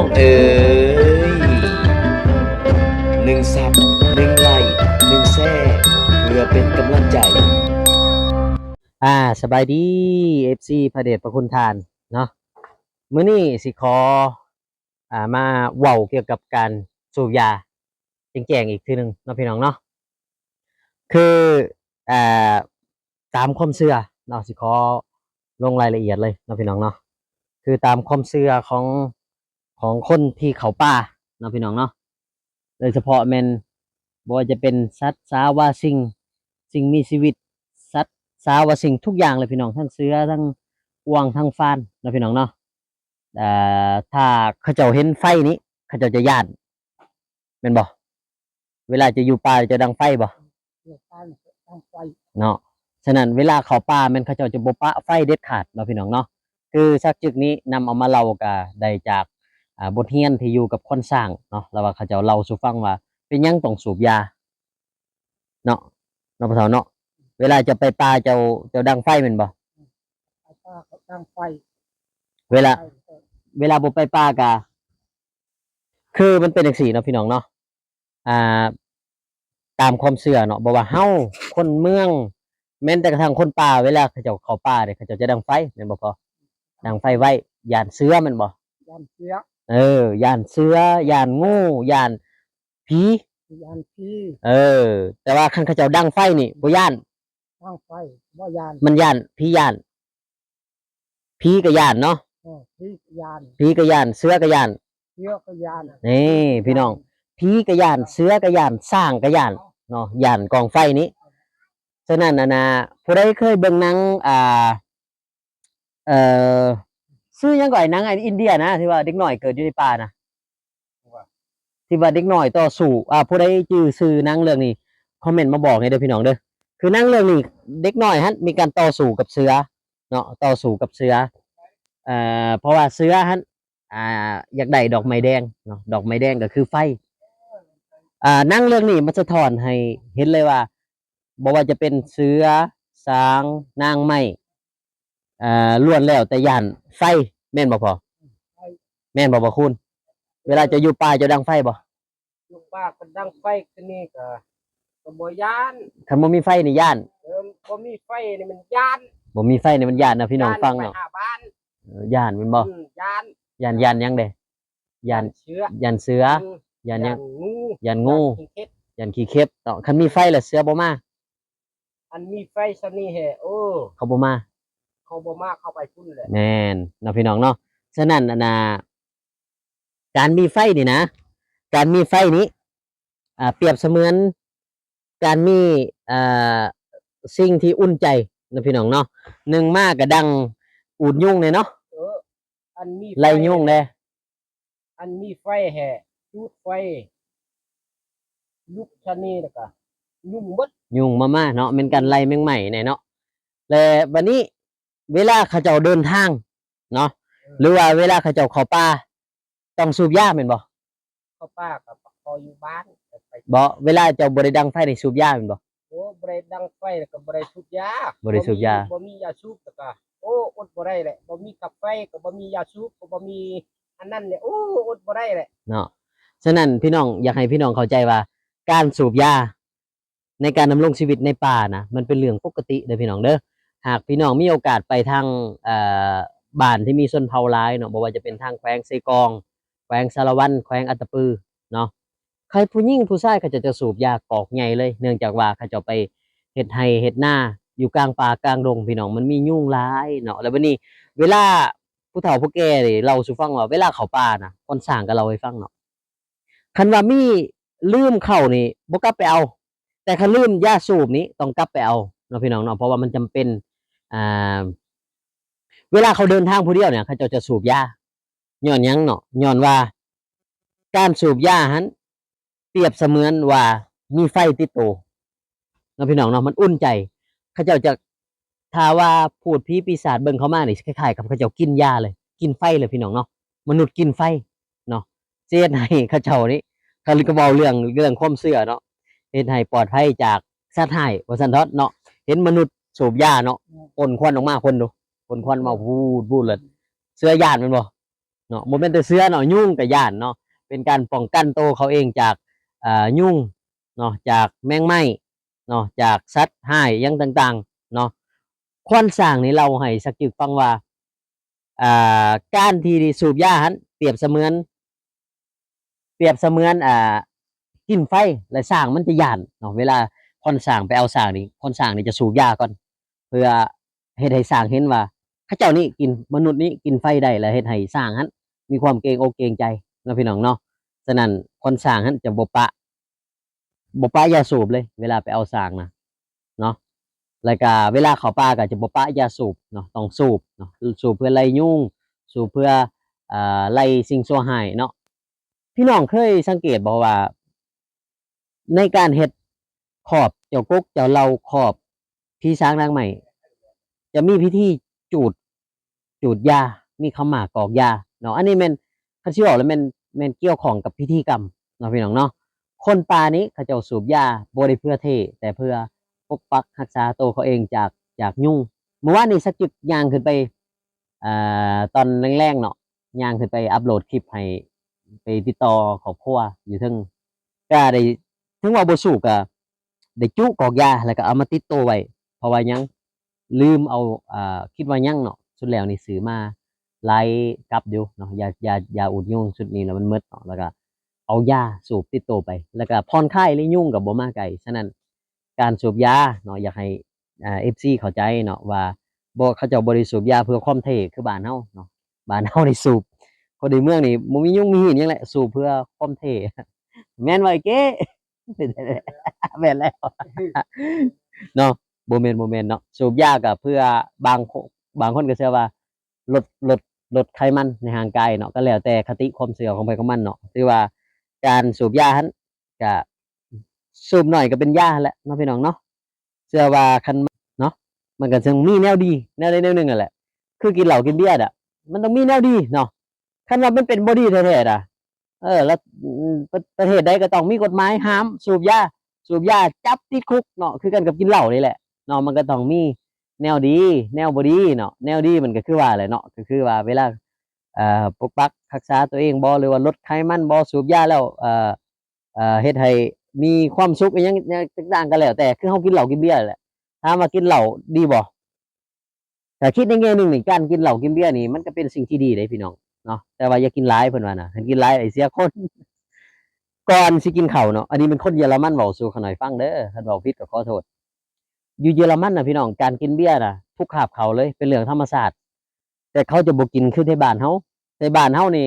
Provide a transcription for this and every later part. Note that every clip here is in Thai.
องเอ๋ยหนึ่งซับหนึ่งไลหนึ่งแซ่เพื่อเป็นกำลังใจ อ่าสบายดี FC พระเดชพระคุณทานเนาะมื้อนี้สิขออ่ามาเว้าเกี่ยวกับการสูบยาแจงๆอีกทีหนึ่งเนาะพี่น้องเนาะคืออ่าตามความเชื่อเนาะสิขอลงรายละเอียดเลยเนาะพี่น้องเนาะคือตามความเชื่อของ ของคนที่เขาป่าเนาะพี่น้องเนาะโดยเฉพาะแมนบ่ว่าจะเป็นสัตว์สาวาสิ่งสิ่งมีชีวิต สัตว์สาวาสิ่งทุกอย่างเลยพี่น้องทั้งเสือทั้งกวางทั้งฟานนะพี่น้องเนาะเอ่อถ้าเขาเจ้าเห็นไฟนี้ เขาเจ้าจะย่านเป็นบ่เวลาจะอยู่ป่าจะดังไฟบ่เนาะฉะนั้นเวลาเขาป่าแมันเขาเจ้าจะบ่ปะไฟเด็ดขาดเนาะพี่น้องเนาะคือสักจึกนี้นำเอามาเล่าก็ได้จาก อ่าบทเรียนที่อยู่กับคนสร้างเนาะแล้วว่าเขาเจ้าเล่าสู่ฟังว่า เป็นหยังต้องสูบยาเนาะเนาะพ่อเฒ่าเนาะเวลาจะไปป่าเจ้าเจ้าดังไฟแม่นบ่ไอ้ป้าเขาตั้งไฟ เวลาไฟเออเวลาผมไปป่ากะคือมันเป็นอย่างสี่เนาะพี่น้องเนาะอ่า ตามความเชื่อเนาะบอกว่าเฮาคนเมืองแม้แต่กระทั่งคนป่าเวลาเขาเจ้าเข้าป่าเนี่ยเขาเจ้าจะดังไฟแม่นบ่พอดังไฟไว้ยานเสือแมันบ่ยานเสีย เออยานเสือยานงูยานผียานพี่เออ แต่ว่าคันเขาเจ้าดังไฟนี่บ่ย่านตั้งไฟว่ายานมันย่านผีย่านผีก็ย่านเนาะเออพี่ยานผีก็ย่านเสือก็ย่านเสียก็ยานนี่พี่น้องผีกระยานเสือกระยานสร้างกระยานเนาะยานกองไฟนี้ฉะนั้นนะนะผู้ใดเคยเบิ่งหนังอ่า เอ่อ ซื้อหยังก่อนหนังไอ้อินเดียนะที่ว่าเด็กน้อยเกิดอยู่ในป่านะที่ว่าเด็กน้อยต่อสู้อ่าผู้ใดจื้อซื้อหนังเรื่องนี้คอมเมนต์มาบอกให้เด้อพี่น้องเด้อคือหนังเรื่องนี้เด็กน้อยฮะมีการต่อสู้กับเสือเนาะต่อสู้กับเสือเอ่อเพราะว่าเสือฮะอ่าอยากได้ดอกไม้แดงเนาะดอกไม้แดงก็คือไฟอ่านั่งเรื่องนี้มันสะท้อนให้เห็นเลยว่าบอกว่าจะเป็นเสือสางนางไม้ อ่าล้วนแล้วแต่ย่านไฟแม่นบ่พอแม่นบ่บ่คุณ เวลาจะอยู่ป่าจะดังไฟบ่ลูกป้าก็ดังไฟกันนี่ก็ก็บ่ยานคันบ่มีไฟนี่ย่านเออบ่มีไฟนี่มันยานบ่มีไฟนี่มันย่านนะพี่น้องยาฟังไปเนาะหาบ้านเออย่านแม่นบ่อืมยานย่านย่านหยังเด้ย่านเชื้อย่านเสืออืมย่านหยังงูย่านงูขี้เข็ดย่านขี้เข็บเนาะคันมีไฟแล้วเสือบ่มาอันมีไฟซะนี่แฮะโอ้เขาบ่มา เขาบ่มาเข้าไปพุ่นแหละแน่นเนาะพี่น้องเนาะฉะนั้นน่ะนะการมีไฟนี่นะ การมีไฟนี้อ่าเปรียบเสมือนการมีอ่าสิ่งที่อุ่นใจนะพี่น้องเนาะหนึ่งมากกระดังอูดยุ่งเลยเนาะเออ อันมีฟไล่ยุ่งเลยอันมีไฟแห่จุดไฟ ลุกชะนี่แล้วก็ยุ่งเบด ยุ่งมาๆเนาะเป็นการไล่แมงใหม่เนี่ยเนาะและวันนี้ เวลาเขาเจ้าเดินทางเนาะหรือว่าเวลาเขาเจ้าเข้าป่าต้องสูบยาเป็นบ่เขาป้ากับพออยู่บ้านแต่ไปบ่เวลาเจ้าบริดังไฟในสูบยาเป็นบ่โอ้บริดังไฟแล้วก็บริสูบยาบ่ได้สูบยาบ่มียาสูบแล้วก็โอ้อดบ่ได้แหละบ่มีกาแฟก็บ่มียาสูบก็บ่มีอันนั้นเนี่ยโอ้อดบ่ได้แหละเนาะฉะนั้นพี่น้องอยากให้พี่น้องเข้าใจว่า การสูบยาในการดำรงชีวิตในป่านะมันเป็นเรื่องปกติเด้อพี่น้องเด้อ หากพี่น้องมีโอกาสไปทางบ้านที่มีชนเผาหลายเนาะบ่ว่าจะเป็นทางแขวงเซกอง แขวงสารวันแขวงอัตปือเนาะใครผู้หญิงผู้ชายเขาจะจะสูบยากอกใหญ่เลย เนื่องจากว่าเขาจะไปเฮ็ดไร่เฮ็ดหน้าอยู่กลางป่ากลางดงพี่น้องมันมียุ่งหลายเนาะแล้ววันนี้ เวลาผู้เฒ่าผู้แก่นี่เราสูฟังว่าเวลาเขาป่านะคนสร้างก็เราให้ฟังเนาะคันว่ามีลืมเข้านี่บ่กลับไปเอา แต่คันลืมยาสูบนี้ต้องกลับไปเอาเนาะพี่น้องเนาะเพราะว่ามันจำเป็น อ่าเวลาเขาเดินทางผู้เดียวเนี่ยเขาเจ้าจะสูบยาย้อนยังเนาะย้อนว่า การสูบยาหันเปรียบเสมือนว่ามีไฟติดตัวเนาพี่น้องเนาะมันอุ่นใจเขาเจ้าจะถ้าว่าพูดผีปีศาจเบิ่งเขามานี่คล้ายๆกับเขาเจ้ากินยาเลย กินไฟเลยพี่น้องเนาะมนุษย์กินไฟเนาะเจดให้เขาเจ้านี่เขาลยก็เว้าเรื่องเรื่องความเชื่อเนาะเฮ็ดให้ปลอดภัยจากสัตว์ให้ว่าซั่นเถาะเนาะเห็นมนุษย์ สูบยาเนาะพ่นควันออกมาคนดูพ่นควันมาวูดวูดเลยเสื้อย่านแมันบ่เนาะบ่แม่นแต่เสือเนาะยุงก็ย่านเนาะเป็นการป้องกันตัวเขาเองจากอ่ายุงเนาะจากแมงไหม้เนาะจากสัตว์หายหยังต่างๆเนาะควานสร้างนี่เราให้สักจึกฟังว่าอ่าการที่สูบยาหันเปรียบเสมือน เปรียบเสมือนอ่ากินไฟและสร้างมันจะย่านเนาะเวลา คนสร้างไปเอาสร้างนี่คนสร้างนี่จะสูบยาก่อน เพื่อเฮ็ดให้สร้างเห็นว่าข้าเจ้านี่กินมนุษย์นี่กินไฟได้แล้วเฮ็ดให้สร้างหันมีความเกรงอกเกรงใจนะพี่น้องเนาะฉะนั้นคนสร้างหันจะบ่ปะบ่ปะยาสูบเลย เวลาไปเอาสร้างนะเนาะแล้วก็เวลาเขาป่าก็จะบ่ปะยาสูบเนาะต้องสูบเนาะสูบเพื่อไล่ยุงสูบเพื่ออ่าไล่สิ่งชั่วร้ายเนาะพี่น้องเคยสังเกตบอกว่า ในการเฮ็ด ขอบเจ้ากกเจ้าเราขอบพี่ช้างนางใหม่ จะมีพิธีจูด จูดยา มีขมากอกยาเนาะอันนี้มันคันสิบอกแล้วมันมันเกี่ยวของกับพิธีกรรมเนาะพี่น้องเนาะคนป่านี้เขาเจ้าสูบยาบ่ได้เพื่อเท แต่เพื่อปกปักรักษาตัวเขาเองจากจากยุ่งเมื่อวานนี้สักจุดยางขึ้นไปอ่าตอนแรงๆเนาะยางขึ้นไปอัปโหลดคลิปให้ไปติดต่อครอบครัวอยู่เทึงก็ได้ถึงว่าบสูกก็ ได้จุกอกยาแล้วก็เอามาติดตัวไว้เพราะว่ายังลืมเอาอ่าคิดว่ายังเนาะสุดแล้วนี่ซื้อมาไล่กลับอยู่เนาะยายายาอุดยุ่งชุดนี้แล้วมันหมดเนาะแล้วก็เอายาสูบติดตัวไป แล้วก็ผ่อนคลายเลยยุ่งกับบ่มาไกลฉะนั้นการสูบยาเนาะอยากให้อ่า FC เข้าใจเนาะว่าบ่เขาเจ้าบ่ได้สูบยาเพื่อความเท่คือบ้านเฮาเนาะบ้านเฮาในสูบคนในเมืองนี่บ่มียุ่งมีหินยังแหละสู่เพื่อความเท่แม่นว่าไอ้เก้ แม่นแล้วเนาะบ่แม่นบ่แม่นเนาะสูบยาก็เพื่อบางคนบางคนก็เชื่อว่าลดลดลดไขมันในร่างกายเนาะก็แล้วแต่คติความเชื่อของใครของมันเนาะคือว่าการสูบยาหันก็สูบหน่อยก็เป็นยาแหละเนาะพี่น้องเนาะเชื่อว่าคันเนาะมันก็จึงมีแนวดีแนวใดแนวหนึงนั่นแหละคือกินเหล้ากินเบียร์อะมันต้องมีแนวดีเนาะคันว่ามันเป็นบอดี้แท้ๆอะ เออ แล้วประประเทศใดก็ต้องมีกฎหมายห้าม สูบยาสูบยาจับติดคุกเนาะคือกันกับกินเหล้านี่แหละเนาะมันก็ต้องมีแนวดี แนวบดีเนาะแนวดีมันก็คือว่าอะไรเนาะก็คือว่าเวลาเอ่อปกปักรักษาตัวเองบ่หรือว่าลดไขมันบ่สูบยาแล้วเอ่อเอ่อเฮ็ดให้มีความสุขอีหยังต่างๆก็แล้ว แต่คือเฮากินเหล้ากินเบียร์แหละถ้ามากินเหล้าดีบ่แต่คิดในแง่หนึ่งนี่การกินเหล้ากินเบียร์นี่มันก็เป็นสิ่งที่ดีเด้พี่น้อง เนาะแต่ว่าอย่ากินหลายเพิ่นว่านะคันกินหลายไอ้เสียคนก่อนสิกินข้าวเนาะอันนี้มันคนเยอรมันเว้าสู่ขาหน่อยฟังเด้อถ้าเว้าผิดก็ขอโทษอยู่เยอรมันนะพี่น้องการกินเบียร์นะทุกคาบเขาเลยเป็นเรื่องธรรมชาสติแต่เขาจะบ่กินคือในบ้านเฮาในบ้านเฮานี่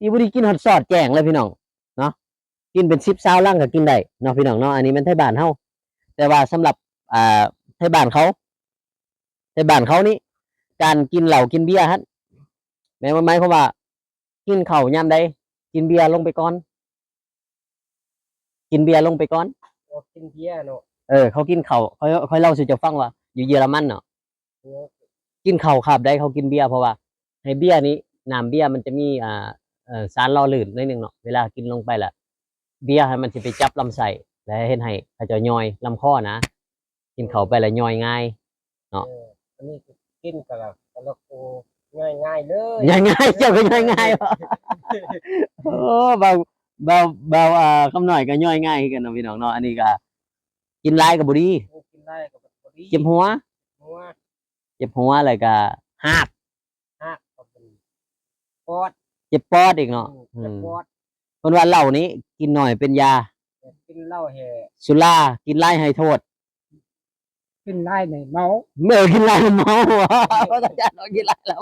อีบ่ได้กินฮอดซอดแจ้งเลยพี่น้องเนาะกินเป็น10 20ลังก็กินได้เนาะพี่น้องเนาะอันนี้มันไทยบ้านเฮาแต่ว่าสำหรับอ่าไทยบ้านเขาไทยบ้านเขานี่การกินเหล้ากินเบียร์ฮะ ม่นว่าหมายความว่า กินข้าวยามใดกินเบียร์ลงไปก่อน กินเบียร์ลงไปก่อนบ่กินเบียร์เนาะเออเขากินข้าวเขาเขาเล่าสู่เจะฟังว่า อยู่เยอรมันเนาะโอ้กินข้าวขาบได้เขากินเบียร์เพราะว่าในเบียร์นี้น้ำเบียร์มันจะมีอ่าเอ่อสารหล่อลื่นนิดนึงเนาะเวลากินลงไปละเบียร์ให้มันสิไปจับลำไส้และเฮ็ดให้เขาเจะย่อยลำคอนะกินข้าวไปแล้วย่อยง่ายเอออันนี้ก็กินก็ละก็ ละโอง่ายๆเลยย่อยง่ายเจ้าก็ย่อยง่ายวะโอ้เบาเบาเบาอ่าคำหน่อยก็ย่อยง่ายคือกันเนาะพี่น้องเนาะอันนี้ก็กินหลายก็บ่ดีกินได้ก็บ่ดีเจ็บหัวหัวเจ็บหัวอะไรก็หากหักก็เป็นปอดเจ็บปอดอีกเนาะอืมอืแต่มปอดเพิ่นว่าเหล้านี้ กินหน่อยเป็นยาแต่กินเหล้าแห่สุรากินหลายให้โทษ กินได้ในเมาเมื่อกินหลายเมาเพราะอาจารย์เรากินหลายแล้ว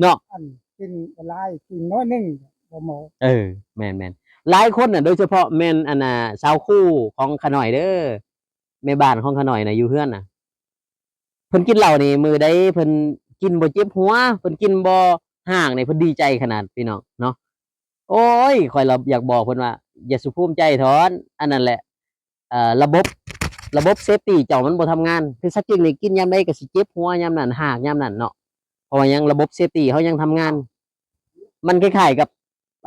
เนาะอันกินหลายกินน้อยหนึงบ่เมาเออแม่นแม่นหลายคนน่ะโดยเฉพาะแม่นอันน่ะสาวคู่ของขะหน่อยเด้อแม่บ้านของขะหน่อยน่ะอยู่เฮือนน่ะเพิ่นกินเหล้านี่มือใดเพิ่นกินบ่เจ็บหัวเพิ่นกินบ่ห่างนี่เพิ่นดีใจขนาดพี่น้องเนาะโอ้ยข่อยเราอยากบอกเพิ่นว่า อย่าสุภูมิใจถอน อันนั้นแหละเอ่อระบบ ระบบเซฟตี้เจ้ามันบ่ทำงาน คือสักจริงนี่กินยามใดก็สิเจ็บหัวยามนั้นหากยามนั้นเนาะเพราะว่ายังระบบเซฟตี้เขายังทำงาน มันคล้ายๆกับ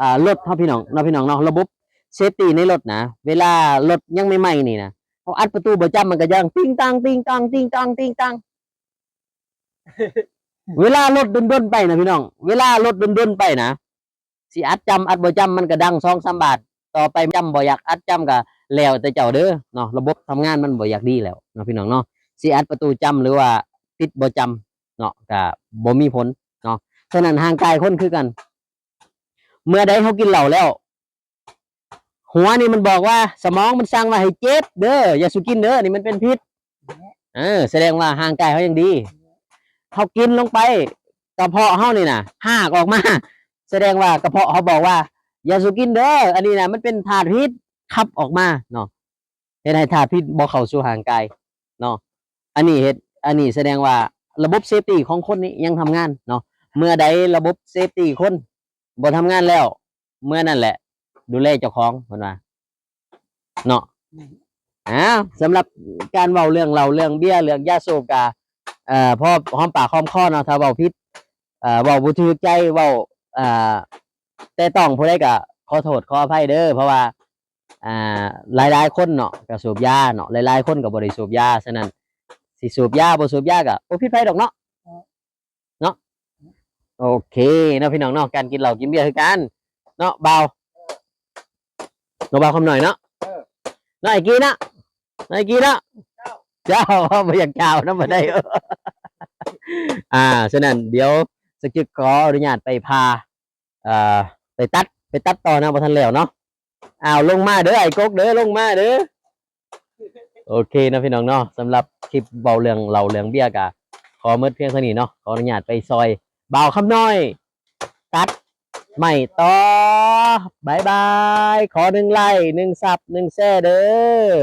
อ่ารถเฮาพี่น้องเนาะพี่น้องเนาะระบบเซฟตี้ในรถนะ เวลารถยังใหม่ๆนี่นะเขาอัดประตูบ่จำมันก็ยังติ้งตังติ้งตังติ้งตังติ้งตังเวลารถดนๆไปนะพี่น้อง เวลารถดนๆไปนะสิอัดจำอัดบ่จำมันก็ดังสองสามบาท ต่อไปจำบ่อยากอัดจำก็ แล้วแต่เจ้าเด้อเนาะระบบทำงานมันบ่อยากดีแล้วเนาะพี่น้องเนาะสิอัดประตูจำหรือว่าติดบ่จำเนาะก็บ่มีผลเนาะฉะนั้นห่างกายคนคือกัน เมื่อใดเขากินเหล้าแล้ว หัวนี่มันบอกว่า สมองมันสั่งว่าให้เจ็บเด้ออย่าสุกินเด้อนี่มันเป็นพิษเออแสดงว่าห่างกายเขายังดีเขากินลงไปกระเพาะเขานี่นะหากออกมา แสดงว่ากระเพาะเขาบอกว่าอย่าสุกินเด้ออันนี้นะมันเป็นธาตุพิษ ขับออกมาเนาะเฮ็ดให้ธาตุพิษบ่เข้าสู่ห่างกายเนาะอันนี้เฮ็ดอันนี้แสดงว่าระบบเซฟตี้ของคนนี้ยังทำงานเนาะเมื่อใดระบบเซฟตี้คนบ่ทำงานแล้ว เมื่อนั่นแหละ ดูแลเจ้าของเพิ่นว่าเนาะอ้าสำหรับการเว้าเรื่องเราเรื่องเบี้ยเรื่องยาสูบกาเอ่อพอหอมปากหอมคอเนาะถ้าเว้าผิดเอ่อเว้าบ่ถูกใจเว้าเอ่อแต่ต้องผู้ใดก็ขอโทษขออภัยเด้อเพราะว่า อ่าหลายๆคนเนาะก็สูบยาเนาะหลายๆคนก็บ่ได้สูบยาฉะนั้นสิสูบยาบ่สูบยาก็บ่ผิดไผดอกเนาะเนาะโอเคเนาะพี่น้องเนาะการกินเหล้ากินเบียร์คือกันเนาะเบาเราเบาคำหน่อยเนาะเออน้อยกี้นะน้อยกี้นะเจ้าไม่อยากเจ้านะมาได้อ่าฉะนั้นเดี๋ยวสกิปขออนุญาตไปพาอ่าไปตัดไปตัดต่อนะพอทันแล้วเนาะ อ้าวลงมาเด้อไอ้กกเด้อลงมาเด้อโอเคนะพี่น้องเนาะสำหรับคลิปเบาเรื่องเราเรื่องเบี้ยกะขอเมื่อเพียงเท่านี้เนาะขออนุญาตไปซอยเบาคำน้อย ตัดไม่ต่อบายบาย ขอหนึ่งไล่หนึ่งสับหนึ่งแซ่เด้อ